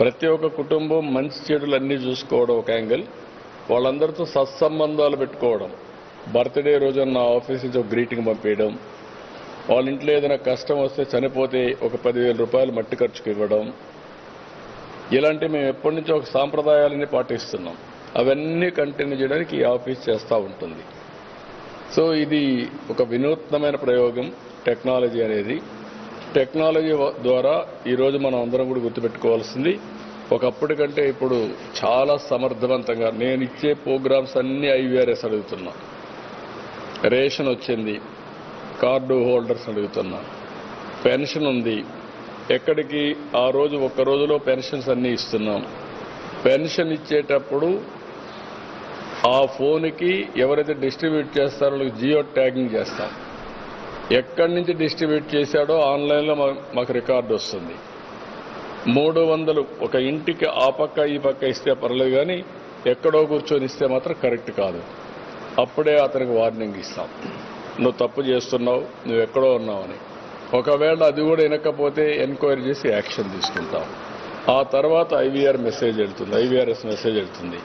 ప్రతి ఒక్క కుటుంబం మంచి చెడులు అన్నీ చూసుకోవడం ఒక యాంగిల్. వాళ్ళందరితో సత్సంబంధాలు పెట్టుకోవడం. బర్త్డే రోజున నా ఆఫీస్ నుంచి ఒక గ్రీటింగ్ పంపించడం వాళ్ళ ఇంట్లో ఏదైనా కష్టం వస్తే చనిపోతే ఒక పదివేల రూపాయలు మట్టి ఖర్చుకు ఇవ్వడం. ఇలాంటి మేము ఎప్పటి నుంచో ఒక సాంప్రదాయాలని పాటిస్తున్నాం. అవన్నీ కంటిన్యూ చేయడానికి ఈ ఆఫీస్ చేస్తూ ఉంటుంది. సో ఇది ఒక వినూత్నమైన ప్రయోగం టెక్నాలజీ అనేది. టెక్నాలజీ ద్వారా ఈరోజు మనం అందరం కూడా గుర్తుపెట్టుకోవాల్సింది ఒకప్పటి కంటే ఇప్పుడు చాలా సమర్థవంతంగా నేను ఇచ్చే ప్రోగ్రామ్స్ అన్ని ఐవీఆర్ఎస్ అడుగుతున్నా. రేషన్ వచ్చింది కార్డు హోల్డర్స్ అడుగుతున్నా. పెన్షన్ ఉంది ఎక్కడికి ఆ రోజు ఒక్క రోజులో పెన్షన్స్ అన్నీ ఇస్తున్నాం. పెన్షన్ ఇచ్చేటప్పుడు ఆ ఫోన్కి ఎవరైతే డిస్ట్రిబ్యూట్ చేస్తారో జియో ట్యాగింగ్ చేస్తాం. ఎక్కడి నుంచి డిస్ట్రిబ్యూట్ చేశాడో ఆన్లైన్లో మా- మాకు రికార్డు వస్తుంది. మూడు వందలు ఒక ఇంటికి ఆ పక్క ఈ పక్క ఇస్తే పర్లేదు కానీ ఎక్కడో కూర్చొని ఇస్తే మాత్రం కరెక్ట్ కాదు. అప్పుడే అతనికి వార్నింగ్ ఇస్తాం. నువ్వు తప్పు చేస్తున్నావు నువ్వు ఎక్కడో ఉన్నావని ఒకవేళ అది కూడా వినకపోతే ఎంక్వైరీ చేసి యాక్షన్ తీసుకుంటాం. ఆ తర్వాత ఐవీఆర్ మెసేజ్ వెళ్తుంది ఐవీఆర్ఎస్ మెసేజ్ వెళ్తుంది.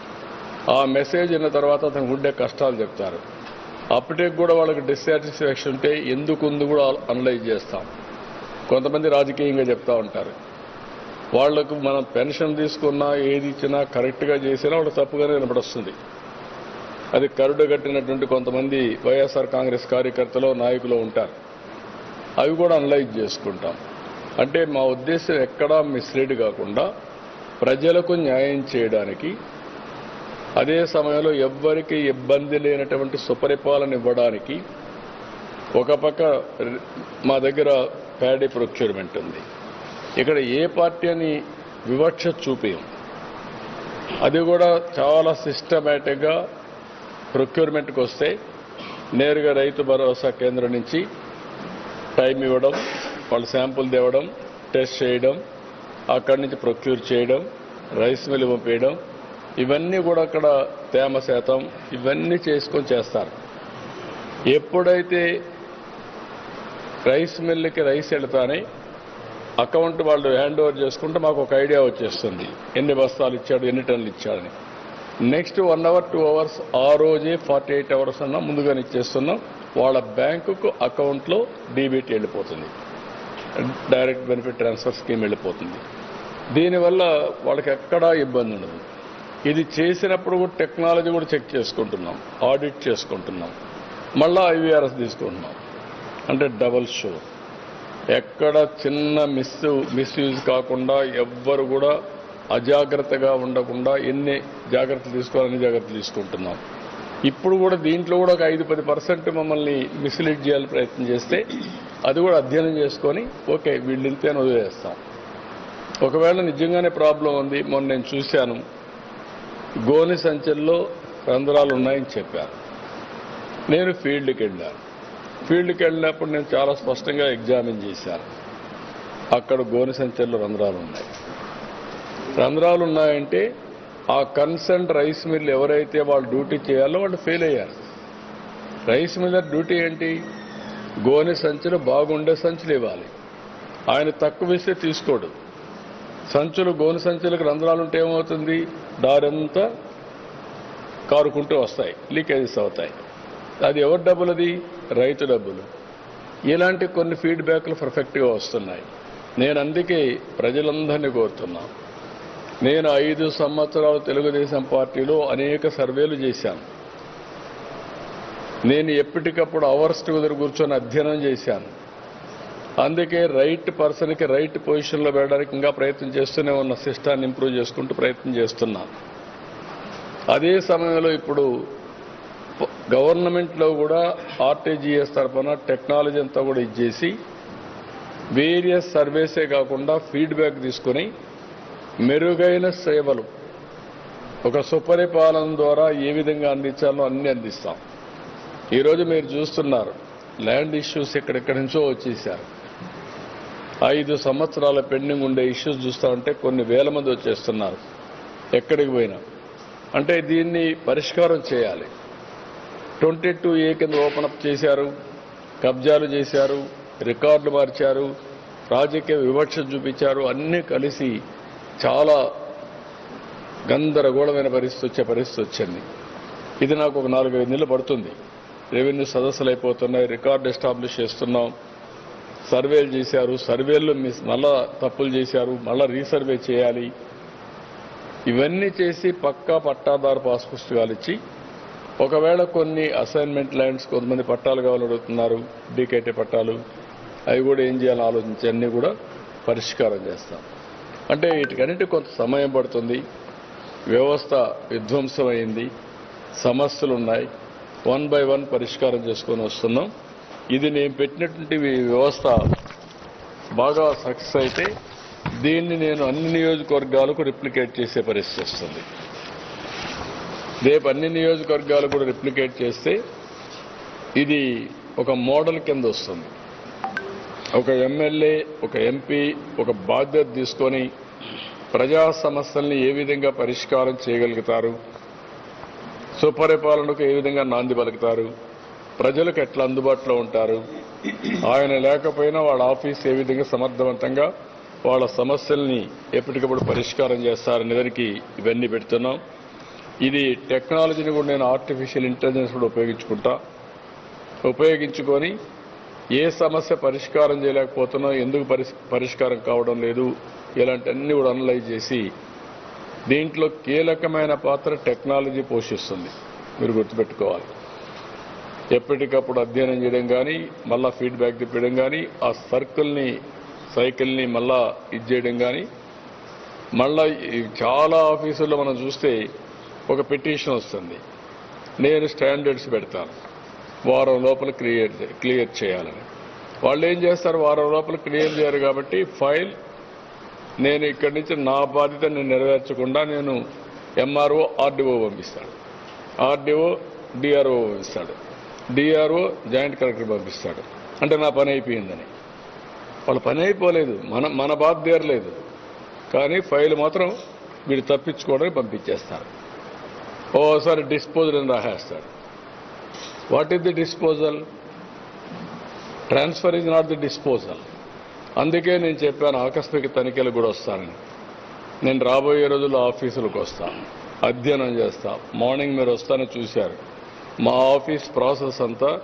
ఆ మెసేజ్ విన్న తర్వాత అతను ఉండే కష్టాలు చెప్తారు. అప్పటికి కూడా వాళ్ళకి డిస్సాటిస్ఫాక్షన్ ఉంటే ఎందుకు ఉంది కూడా అనలైజ్ చేస్తాం. కొంతమంది రాజకీయంగా చెప్తా ఉంటారు. వాళ్ళకు మనం పెన్షన్ తీసుకున్నా ఏది ఇచ్చినా కరెక్ట్గా చేసినా వాళ్ళకి తప్పుగానే వినపడొస్తుంది. అది కరుడు కట్టినటువంటి కొంతమంది వైఎస్ఆర్ కాంగ్రెస్ కార్యకర్తలు నాయకులు ఉంటారు. అవి కూడా అనలైజ్ చేసుకుంటాం. అంటే మా ఉద్దేశం ఎక్కడా మిస్లీడ్ కాకుండా ప్రజలకు న్యాయం చేయడానికి అదే సమయంలో ఎవ్వరికి ఇబ్బంది లేనటువంటి సుపరిపాలన ఇవ్వడానికి ఒక పక్క మా దగ్గర ప్యాడీ ప్రొక్యూర్మెంట్ ఉంది. ఇక్కడ ఏ పార్టీ అని వివక్ష చూపేయం. అది కూడా చాలా సిస్టమేటిక్గా ప్రొక్యూర్మెంట్కి వస్తే నేరుగా రైతు భరోసా కేంద్రం నుంచి టైం ఇవ్వడం వాళ్ళ శాంపుల్ తేవడం టెస్ట్ చేయడం అక్కడి నుంచి ప్రొక్యూర్ చేయడం రైస్ మిల్ పంపేయడం ఇవన్నీ కూడా అక్కడ తేమ శాతం ఇవన్నీ చేసుకొని చేస్తారు. ఎప్పుడైతే రైస్ మిల్లుకి రైస్ వెళతానే అకౌంట్ వాళ్ళు హ్యాండ్ ఓవర్ చేసుకుంటే మాకు ఒక ఐడియా వచ్చేస్తుంది. ఎన్ని బస్తాలు ఇచ్చాడు ఎన్ని టన్నులు ఇచ్చాడని next one hour two hours ఆ రోజే ఫార్టీ ఎయిట్ అవర్స్ అన్నా ముందుగానే ఇచ్చేస్తున్నాం. వాళ్ళ బ్యాంకుకు అకౌంట్లో డీబీటీ వెళ్ళిపోతుంది. డైరెక్ట్ బెనిఫిట్ ట్రాన్స్ఫర్ స్కీమ్ వెళ్ళిపోతుంది. దీనివల్ల వాళ్ళకి ఎక్కడా ఇబ్బంది ఉండదు. ఇది చేసినప్పుడు కూడా టెక్నాలజీ కూడా చెక్ చేసుకుంటున్నాం ఆడిట్ చేసుకుంటున్నాం మళ్ళీ ఐవీఆర్ఎస్ తీసుకుంటున్నాం. అంటే డబల్ షో. ఎక్కడ చిన్న మిస్ మిస్యూజ్ కాకుండా ఎవ్వరు కూడా అజాగ్రత్తగా ఉండకుండా ఎన్ని జాగ్రత్తలు తీసుకోవాలని జాగ్రత్తలు తీసుకుంటున్నాం. ఇప్పుడు కూడా దీంట్లో కూడా ఒక ఐదు పది పర్సెంట్ మమ్మల్ని మిస్లీడ్ చేయాలని ప్రయత్నం చేస్తే అది కూడా అధ్యయనం చేసుకొని ఓకే వీళ్ళు ఇంతే అని వదిలేస్తాం. ఒకవేళ నిజంగానే ప్రాబ్లం ఉంది మొన్న నేను చూశాను గోని సంచుల్లో రంధ్రాలు ఉన్నాయని చెప్పారు. నేను ఫీల్డ్కి వెళ్ళాను ఫీల్డ్కి వెళ్ళినప్పుడు నేను చాలా స్పష్టంగా ఎగ్జామిన్ చేశాను. అక్కడ గోని సంచుల్లో రంధ్రాలు ఉన్నాయి రంధ్రాలు ఉన్నాయంటే ఆ కన్సర్న్ రైస్ మిల్ ఎవరైతే వాళ్ళు డ్యూటీ చేయాలో వాళ్ళు ఫెయిల్ అయ్యారు. రైస్ మిల్లర్ డ్యూటీ ఏంటి? గోనె సంచులు బాగుండే సంచులు ఇవ్వాలి. ఆయన తక్కువ ఇస్తే తీసుకోడు. సంచులు గోనె సంచులకు రంధ్రాలు ఉంటే ఏమవుతుంది? దారంతా కారుకుంటూ వస్తాయి లీకేజెస్ అవుతాయి. అది ఎవరి డబ్బులు అది రైతు డబ్బులు. ఇలాంటి కొన్ని ఫీడ్బ్యాక్లు పర్ఫెక్ట్గా వస్తున్నాయి. నేను అందుకే ప్రజలందరినీ కోరుతున్నాను నేను ఐదు సంవత్సరాలు తెలుగుదేశం పార్టీలో అనేక సర్వేలు చేశాను. నేను ఎప్పటికప్పుడు అవర్స్ టుగెదర్ కూర్చొని అధ్యయనం చేశాను. అందుకే రైట్ పర్సన్కి రైట్ పొజిషన్లో వెళ్ళడానికి ఇంకా ప్రయత్నం చేస్తూనే ఉన్న సిస్టాన్ని ఇంప్రూవ్ చేసుకుంటూ ప్రయత్నం చేస్తున్నా. అదే సమయంలో ఇప్పుడు గవర్నమెంట్లో కూడా ఆర్టీజీఎస్ తరఫున టెక్నాలజీ అంతా కూడా ఇచ్చేసి వేరియస్ సర్వేసే కాకుండా ఫీడ్బ్యాక్ తీసుకొని మెరుగైన సేవలు ఒక సుపరిపాలన ద్వారా ఏ విధంగా అందించాలో అన్ని అందిస్తాం. ఈరోజు మీరు చూస్తున్నారు ల్యాండ్ ఇష్యూస్ ఎక్కడెక్కడి నుంచో వచ్చేసారు ఐదు సంవత్సరాల పెండింగ్ ఉండే ఇష్యూస్ చూస్తా ఉంటే కొన్ని వేల మంది వచ్చేస్తున్నారు. ఎక్కడికి పోయినా. అంటే దీన్ని పరిష్కారం చేయాలి. ట్వంటీ టూ ఏ కింద ఓపెన్ అప్ చేశారు. కబ్జాలు చేశారు. రికార్డులు మార్చారు. రాజకీయ వివక్ష చూపించారు. అన్నీ కలిసి చాలా గందరగోళమైన పరిస్థితి వచ్చే పరిస్థితి వచ్చింది. ఇది నాకు ఒక నాలుగైదు నెలలు పడుతుంది. రెవెన్యూ సదస్సులు అయిపోతున్నాయి. రికార్డు ఎస్టాబ్లిష్ చేస్తున్నాం. సర్వేలు చేశారు సర్వేల్లో మిస్ మళ్ళా తప్పులు చేశారు మళ్ళా రీసర్వే చేయాలి. ఇవన్నీ చేసి పక్కా పట్టాదారు పాస్ పుస్తకాలు ఇచ్చి ఒకవేళ కొన్ని అసైన్మెంట్ ల్యాండ్స్ కొంతమంది పట్టాలు కావాలని అడుగుతున్నారు డీకేటీ పట్టాలు అవి కూడా ఏం చేయాలని ఆలోచించి అన్నీ కూడా పరిష్కారం చేస్తాం. అంటే వీటికన్నిటి కొంత సమయం పడుతుంది. వ్యవస్థ విధ్వంసమైంది. సమస్యలు ఉన్నాయి వన్ బై వన్ పరిష్కారం చేసుకొని వస్తున్నాం. ఇది నేను పెట్టినటువంటి వ్యవస్థ బాగా సక్సెస్ అయితే దీన్ని నేను అన్ని నియోజకవర్గాలకు రిప్లికేట్ చేసే పరిస్థితి వస్తుంది. రేపు అన్ని నియోజకవర్గాలు కూడా రిప్లికేట్ చేస్తే ఇది ఒక మోడల్ కింద వస్తుంది. ఒక ఎమ్మెల్యే ఒక ఎంపీ ఒక బాధ్యత తీసుకొని ప్రజా సమస్యల్ని ఏ విధంగా పరిష్కారం చేయగలుగుతారు? సుపరిపాలనకు ఏ విధంగా నాంది పలుకుతారు? ప్రజలకు ఎట్లా అందుబాటులో ఉంటారు? ఆయన లేకపోయినా వాళ్ళ ఆఫీస్ ఏ విధంగా సమర్థవంతంగా వాళ్ళ సమస్యల్ని ఎప్పటికప్పుడు పరిష్కారం చేస్తారనే దానికి ఇవన్నీ పెడుతున్నాం. ఇది టెక్నాలజీని కూడా నేను ఆర్టిఫిషియల్ ఇంటెలిజెన్స్ కూడా ఉపయోగించుకుంటా. ఉపయోగించుకొని ఏ సమస్య పరిష్కారం చేయలేకపోతున్నా ఎందుకు పరిష్కారం కావడం లేదు ఇలాంటివన్నీ కూడా అనలైజ్ చేసి దీంట్లో కీలకమైన పాత్ర టెక్నాలజీ పోషిస్తుంది. మీరు గుర్తుపెట్టుకోవాలి. ఎప్పటికప్పుడు అధ్యయనం చేయడం కానీ మళ్ళా ఫీడ్బ్యాక్ తిప్పడం కానీ ఆ సర్కిల్ని సైకిల్ని మళ్ళా ఇది చేయడం కానీ మళ్ళా చాలా ఆఫీసుల్లో మనం చూస్తే ఒక పిటిషన్ వస్తుంది. నేను స్టాండర్డ్స్ పెడతాను. వారం లోపల క్లియర్ క్లియర్ చేయాలని. వాళ్ళు ఏం చేస్తారు? వారం లోపల క్లియర్ చేయరు కాబట్టి ఫైల్ నేను ఇక్కడి నుంచి నా బాధ్యత నేను నెరవేర్చకుండా నేను ఎంఆర్ఓ ఆర్డీఓ పంపిస్తాడు ఆర్డీఓ డిఆర్ఓ పంపిస్తాడు. డిఆర్ఓ జాయింట్ కలెక్టర్ పంపిస్తాడు. అంటే నా పని అయిపోయిందని. వాళ్ళ పని అయిపోలేదు. మన మన బాధ తీరలేదు కానీ ఫైల్ మాత్రం వీడు తప్పించుకోవడానికి పంపించేస్తారు. ఓసారి డిస్పోజల్ అని రాసేస్తాడు. What is the disposal? Transfer is not the disposal. అందుకే నేను చెప్పాను ఆకస్మిక తనిఖీలు కూడా వస్తానని. నేను రాబోయే రోజుల్లో ఆఫీసులకు వస్తాను. అధ్యయనం చేస్తా. మార్నింగ్ మీరు వస్తానని చూశారు. మా ఆఫీస్ ప్రాసెస్ అంతా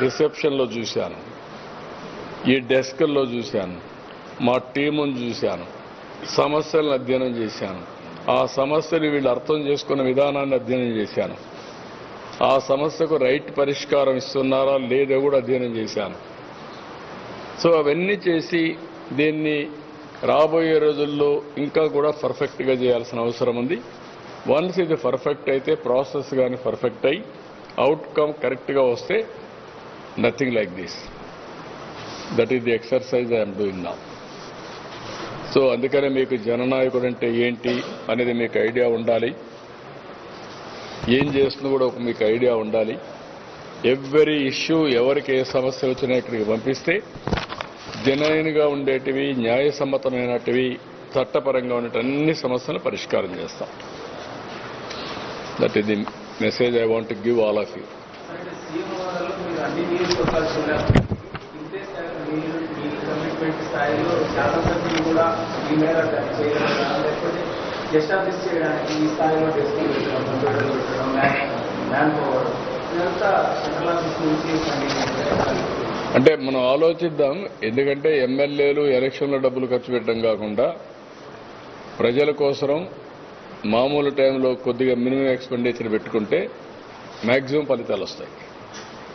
రిసెప్షన్లో చూశాను. ఈ డెస్క్ల్లో చూశాను. మా టీమును చూశాను. సమస్యలను అధ్యయనం చేశాను. ఆ సమస్యని వీళ్ళు అర్థం చేసుకున్న విధానాన్ని అధ్యయనం చేశాను. ఆ సమస్యకు రైట్ పరిష్కారం ఇస్తున్నారా లేదో కూడా అధ్యయనం చేశాను. సో అవన్నీ చేసి దీన్ని రాబోయే రోజుల్లో ఇంకా కూడా పర్ఫెక్ట్గా చేయాల్సిన అవసరం ఉంది. వన్స్ ఇది పర్ఫెక్ట్ అయితే ప్రాసెస్ కానీ పర్ఫెక్ట్ అయ్యి అవుట్కమ్ కరెక్ట్గా వస్తే nothing like this that is the exercise I'm doing నా సో అందుకనే మీకు జననాయకుడు అంటే ఏంటి అనేది మీకు ఐడియా ఉండాలి. ఏం చేస్తుందో కూడా ఒక మీకు ఐడియా ఉండాలి. ఎవ్రీ ఇష్యూ ఎవరికి ఏ సమస్య వచ్చినా ఇక్కడికి పంపిస్తే జనైన్గా ఉండేటివి న్యాయసమ్మతమైనటివి చట్టపరంగా ఉండేటి అన్ని సమస్యలను పరిష్కారం చేస్తాం. That is the message I want give all of you. అంటే మనం ఆలోచిద్దాం ఎందుకంటే ఎమ్మెల్యేలు ఎలక్షన్లో డబ్బులు ఖర్చు పెట్టడం కాకుండా ప్రజల కోసం మామూలు టైంలో కొద్దిగా మినిమం ఎక్స్పెండిచర్ పెట్టుకుంటే మ్యాక్సిమం ఫలితాలు వస్తాయి.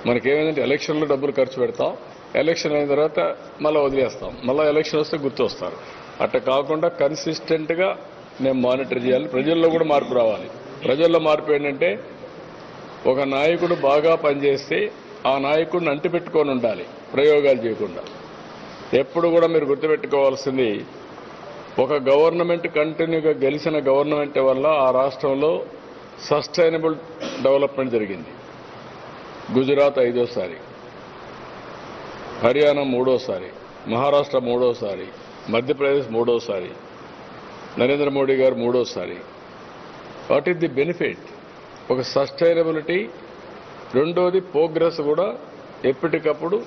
మనకేమైందంటే ఎలక్షన్లో డబ్బులు ఖర్చు పెడతాం ఎలక్షన్ అయిన తర్వాత మళ్ళీ వదిలేస్తాం. మళ్ళీ ఎలక్షన్ వస్తే గుర్తు వస్తారు అట్లా కాకుండా కన్సిస్టెంట్గా నేను మానిటర్ చేయాలి. ప్రజల్లో కూడా మార్పు రావాలి. ప్రజల్లో మార్పు ఏంటంటే ఒక నాయకుడు బాగా పనిచేస్తే ఆ నాయకుడిని అంటిపెట్టుకొని ఉండాలి ప్రయోగాలు చేయకుండా. ఎప్పుడు కూడా మీరు గుర్తుపెట్టుకోవాల్సింది ఒక గవర్నమెంట్ కంటిన్యూగా గెలిచిన గవర్నమెంట్ వల్ల ఆ రాష్ట్రంలో సస్టైనబుల్ డెవలప్మెంట్ జరిగింది. గుజరాత్ ఐదోసారి హర్యానా మూడోసారి మహారాష్ట్ర మూడోసారి మధ్యప్రదేశ్ మూడోసారి నరేంద్ర మోడీ గారు మూడోసారి. What is the benefit? ఒక సస్టైనబిలిటీ. రెండోది ప్రోగ్రెస్ కూడా ఎప్పటికప్పుడు